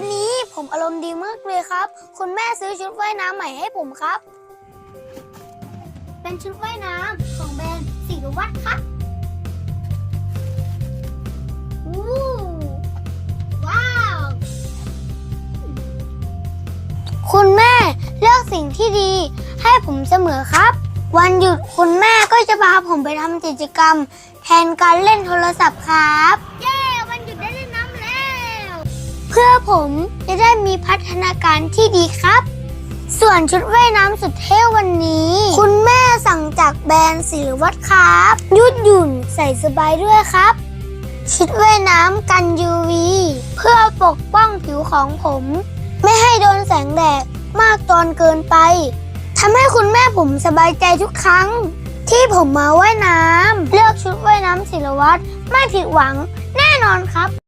วันนี้ผมอารมณ์ดีมากเลยครับ คุณแม่ซื้อชุดว่ายน้ำใหม่ให้ผมครับ เป็นชุดว่ายน้ำของแบรนด์สิรวัตรครับวู้ว้าว คุณแม่เลือกสิ่งที่ดีให้ผมเสมอครับ วันหยุดคุณแม่ก็จะพาผมไปทำกิจกรรม แทนการเล่นโทรศัพท์ครับ พื่อผมจะได้มีพัฒนาการที่ดีครับ ส่วนชุดว่ายน้ำสุดเท่วันนี้ คุณแม่สั่งจากแบรนด์ศิลวัตรครับ ยืดหยุ่นใส่สบายด้วยครับ ชุดว่ายน้ำกัน UV เพื่อปกป้องผิวของผม ไม่ให้โดนแสงแดดมากจนเกินไปทำให้คุณแม่ผมสบายใจทุกครั้ง ที่ผมมาว่ายน้ำเลือกชุดว่ายน้ำศิลวัตรไม่ผิดหวังแน่นอนครับ